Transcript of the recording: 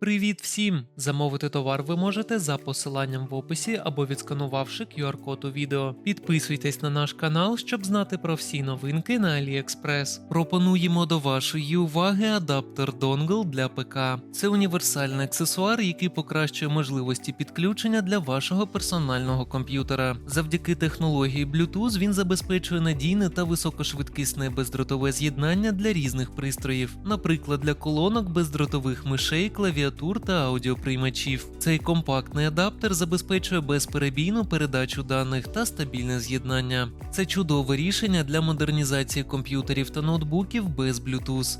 Привіт всім! Замовити товар ви можете за посиланням в описі або відсканувавши QR-код у відео. Підписуйтесь на наш канал, щоб знати про всі новинки на AliExpress. Пропонуємо до вашої уваги адаптер Dongle для ПК. Це універсальний аксесуар, який покращує можливості підключення для вашого персонального комп'ютера. Завдяки технології Bluetooth він забезпечує надійне та високошвидкісне бездротове з'єднання для різних пристроїв, наприклад, для колонок бездротових мишей, клавіатур та аудіоприймачів. Цей компактний адаптер забезпечує безперебійну передачу даних та стабільне з'єднання. Це чудове рішення для модернізації комп'ютерів та ноутбуків без Bluetooth.